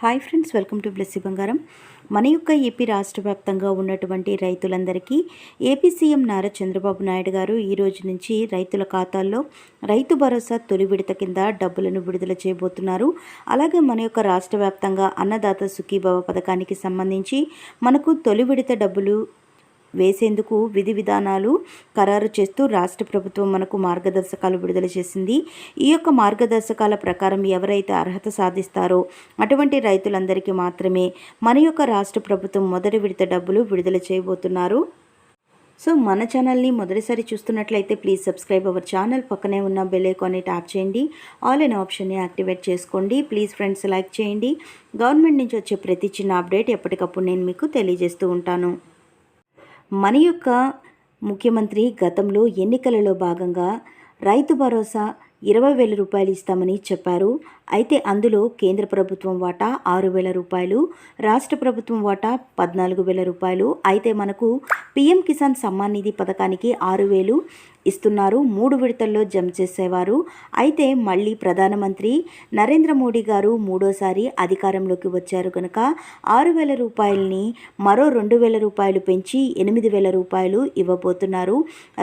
Hi friends welcome to Blessy Bangaram. మన యొక్క AP రాష్ట్ర వ్యాప్తంగా ఉన్నటువంటి రైతులందరికీ ఏపీ సీఎం నారా చంద్రబాబు నాయుడు గారు ఈ రోజు నుంచి రైతుల ఖాతాల్లో రైతు భరోసా తొలి విడత కింద డబ్బులను విడుదల చేయబోతున్నారు. అలాగే మన యొక్క రాష్ట్ర వ్యాప్తంగా అన్నదాత సుఖీభవ పథకానికి సంబంధించి మనకు తొలి విడత డబ్బులు వేసేందుకు విధి విధానాలు ఖరారు చేస్తూ రాష్ట్ర ప్రభుత్వం మనకు మార్గదర్శకాలు విడుదల చేసింది. ఈ యొక్క మార్గదర్శకాల ప్రకారం ఎవరైతే అర్హత సాధిస్తారో అటువంటి రైతులందరికీ మాత్రమే మన యొక్క రాష్ట్ర ప్రభుత్వం మొదటి విడత డబ్బులు విడుదల చేయబోతున్నారు. సో మన ఛానల్ని మొదటిసారి చూస్తున్నట్లయితే ప్లీజ్ సబ్స్క్రైబ్ అవర్ ఛానల్. పక్కనే ఉన్న బెల్ ఐకాన్ని ట్యాప్ చేయండి. ఆల్ ఇన్ ఆప్షన్ని యాక్టివేట్ చేసుకోండి. ప్లీజ్ ఫ్రెండ్స్ లైక్ చేయండి. గవర్నమెంట్ నుంచి వచ్చే ప్రతి చిన్న అప్డేట్ ఎప్పటికప్పుడు నేను మీకు తెలియజేస్తూ ఉంటాను. మన యొక్క ముఖ్యమంత్రి గతంలో ఎన్నికలలో భాగంగా రైతు భరోసా ఇరవై వేల రూపాయలు ఇస్తామని చెప్పారు. అయితే అందులో కేంద్ర ప్రభుత్వం వాటా ఆరు వేల రూపాయలు రాష్ట్ర ప్రభుత్వం వాటా పద్నాలుగు వేల రూపాయలు. అయితే మనకు పీఎం కిసాన్ సమ్మాన్ నిధి పథకానికి ఆరు వేలు ఇస్తున్నారు. మూడు విడతల్లో జమ చేసేవారు. అయితే మళ్ళీ ప్రధానమంత్రి నరేంద్ర మోడీ గారు మూడోసారి అధికారంలోకి వచ్చారు కనుక ఆరు వేల రూపాయలని మరో రెండు వేల రూపాయలు పెంచి ఎనిమిది వేల రూపాయలు ఇవ్వబోతున్నారు.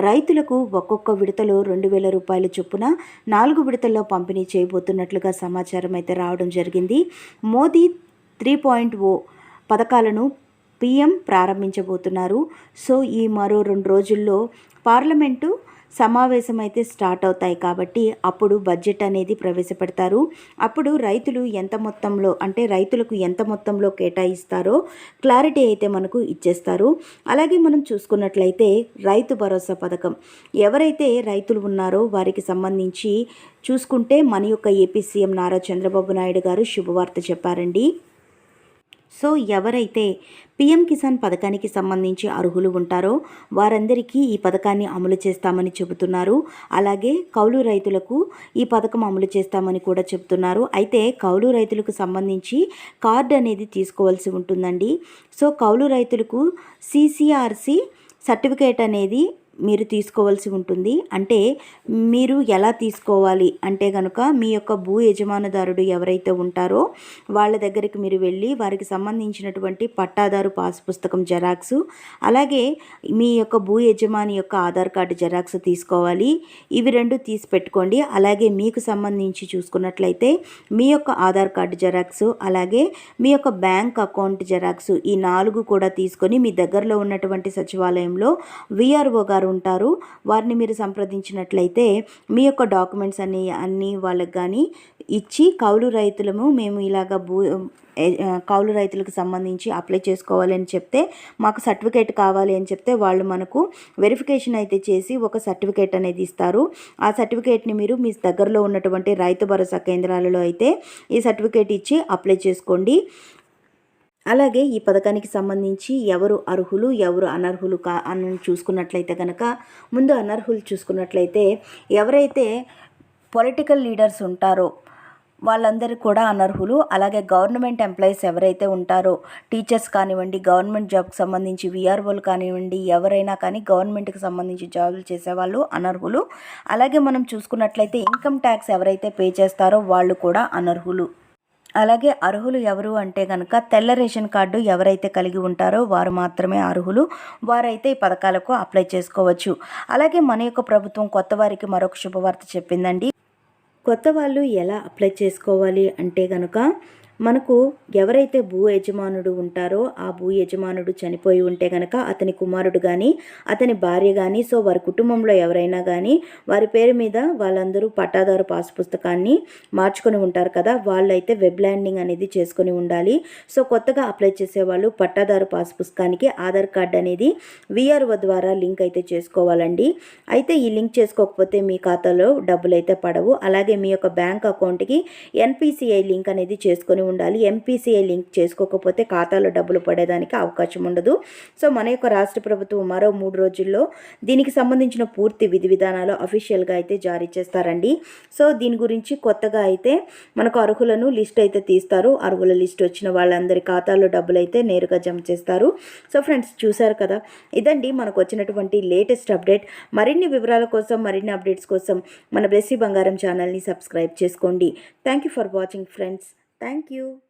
రైతులకు ఒక్కొక్క విడతలో రెండు వేల రూపాయల చొప్పున నాలుగు విడతల్లో పంపిణీ చేయబోతున్నట్లుగా సమాచారం అయితే రావడం జరిగింది. మోదీ త్రీ పాయింట్ ఓ పథకాలను పీఎం ప్రారంభించబోతున్నారు. సో ఈ మరో రెండు రోజుల్లో పార్లమెంటు సమావేశం అయితే స్టార్ట్ అవుతాయి కాబట్టి అప్పుడు బడ్జెట్ అనేది ప్రవేశపెడతారు. అప్పుడు రైతులు ఎంత మొత్తంలో అంటే రైతులకు ఎంత మొత్తంలో కేటాయిస్తారో క్లారిటీ అయితే మనకు ఇచ్చేస్తారు. అలాగే మనం చూసుకున్నట్లయితే రైతు భరోసా పథకం. ఎవరైతే రైతులు ఉన్నారో వారికి సంబంధించి చూసుకుంటే మన యొక్క ఏపీ సీఎం నారా చంద్రబాబు నాయుడు గారు శుభవార్త చెప్పారండి. సో ఎవరైతే పిఎం కిసాన్ పథకానికి సంబంధించి అర్హులు ఉంటారో వారందరికీ ఈ పథకాన్ని అమలు చేస్తామని చెబుతున్నారు. అలాగే కౌలు రైతులకు ఈ పథకం అమలు చేస్తామని కూడా చెబుతున్నారు. అయితే కౌలు రైతులకు సంబంధించి కార్డు అనేది తీసుకోవాల్సి ఉంటుందండి. సో కౌలు రైతులకు సిసిఆర్సి సర్టిఫికేట్ అనేది మీరు తీసుకోవాల్సి ఉంటుంది. అంటే మీరు ఎలా తీసుకోవాలి? అంటే కనుక మీ యొక్క భూ యజమానుదారుడు ఎవరైతే ఉంటారో వాళ్ళ దగ్గరికి మీరు వెళ్ళి వారికి సంబంధించినటువంటి పట్టాదారు పాస్ పుస్తకం జెరాక్స్ అలాగే మీ యొక్క భూ యజమాని యొక్క ఆధార్ కార్డు జెరాక్స్ తీసుకోవాలి. ఇవి రెండు తీసి పెట్టుకోండి. అలాగే మీకు సంబంధించి చూసుకున్నట్లయితే మీ యొక్క ఆధార్ కార్డు జెరాక్స్ అలాగే మీ యొక్క బ్యాంక్ అకౌంట్ జెరాక్స్ ఈ నాలుగు కూడా తీసుకొని మీ దగ్గరలో ఉన్నటువంటి సచివాలయంలో విఆర్ఓ గారు వారు ఉంటారు. వారిని మీరు సంప్రదించినట్లయితే మీ యొక్క డాక్యుమెంట్స్ అన్ని అన్నీ వాళ్ళకి కానీ ఇచ్చి కౌలు రైతులము మేము ఇలాగ భూ కౌలు రైతులకు సంబంధించి అప్లై చేసుకోవాలని చెప్తే మాకు సర్టిఫికేట్ కావాలి అని చెప్తే వాళ్ళు మనకు వెరిఫికేషన్ అయితే చేసి ఒక సర్టిఫికేట్ అనేది ఇస్తారు. ఆ సర్టిఫికేట్ని మీరు మీ దగ్గరలో ఉన్నటువంటి రైతు భరోసా కేంద్రాలలో అయితే ఈ సర్టిఫికేట్ ఇచ్చి అప్లై చేసుకోండి. అలాగే ఈ పథకానికి సంబంధించి ఎవరు అర్హులు ఎవరు అనర్హులు కా అని చూసుకున్నట్లయితే కనుక ముందు అనర్హులు చూసుకున్నట్లయితే ఎవరైతే పొలిటికల్ లీడర్స్ ఉంటారో వాళ్ళందరూ కూడా అనర్హులు. అలాగే గవర్నమెంట్ ఎంప్లాయీస్ ఎవరైతే ఉంటారో టీచర్స్ కానివ్వండి గవర్నమెంట్ జాబ్కి సంబంధించి విఆర్ఓలు కానివ్వండి ఎవరైనా కానీ గవర్నమెంట్కి సంబంధించి జాబులు చేసేవాళ్ళు అనర్హులు. అలాగే మనం చూసుకున్నట్లయితే ఇన్కమ్ ట్యాక్స్ ఎవరైతే పే చేస్తారో వాళ్ళు కూడా అనర్హులు. అలాగే అర్హులు ఎవరు అంటే కనుక తెల్ల రేషన్ కార్డు ఎవరైతే కలిగి ఉంటారో వారు మాత్రమే అర్హులు. వారైతే ఈ పథకాలకు అప్లై చేసుకోవచ్చు. అలాగే మన యొక్క ప్రభుత్వం కొత్త వారికి మరొక శుభవార్త చెప్పిందండి. కొత్త వాళ్ళు ఎలా అప్లై చేసుకోవాలి అంటే కనుక మనకు ఎవరైతే భూ యజమానుడు ఉంటారో ఆ భూ యజమానుడు చనిపోయి ఉంటే కనుక అతని కుమారుడు కానీ అతని భార్య కానీ సో వారి కుటుంబంలో ఎవరైనా కానీ వారి పేరు మీద వాళ్ళందరూ పట్టాదారు పాస్ పుస్తకాన్ని మార్చుకొని ఉంటారు కదా వాళ్ళైతే వెబ్ ల్యాండింగ్ అనేది చేసుకొని ఉండాలి. సో కొత్తగా అప్లై చేసేవాళ్ళు పట్టాదారు పాస్ పుస్తకానికి ఆధార్ కార్డ్ అనేది విఆర్ఓ ద్వారా లింక్ అయితే చేసుకోవాలండి. అయితే ఈ లింక్ చేసుకోకపోతే మీ ఖాతాలో డబ్బులు అయితే పడవు. అలాగే మీ యొక్క బ్యాంక్ అకౌంట్కి ఎన్పిసిఐ లింక్ అనేది చేసుకొని ఉండాలి. ఎంపీసీఐ లింక్ చేసుకోకపోతే ఖాతాలో డబ్బులు పడేదానికి అవకాశం ఉండదు. సో మన యొక్క రాష్ట్ర ప్రభుత్వం మరో మూడు రోజుల్లో దీనికి సంబంధించిన పూర్తి విధి విధానాలు అఫీషియల్గా అయితే జారీ చేస్తారండి. సో దీని గురించి కొత్తగా అయితే మనకు అర్హులను లిస్ట్ అయితే తీస్తారు. అర్హుల లిస్ట్ వచ్చిన వాళ్ళందరి ఖాతాలో డబ్బులు అయితే నేరుగా జమ చేస్తారు. సో ఫ్రెండ్స్ చూసారు కదా? ఇదండి మనకు వచ్చినటువంటి లేటెస్ట్ అప్డేట్. మరిన్ని వివరాల కోసం మరిన్ని అప్డేట్స్ కోసం మన బ్లెస్సీ బంగారం ఛానల్ని సబ్స్క్రైబ్ చేసుకోండి. Thank you for watching friends. Thank you.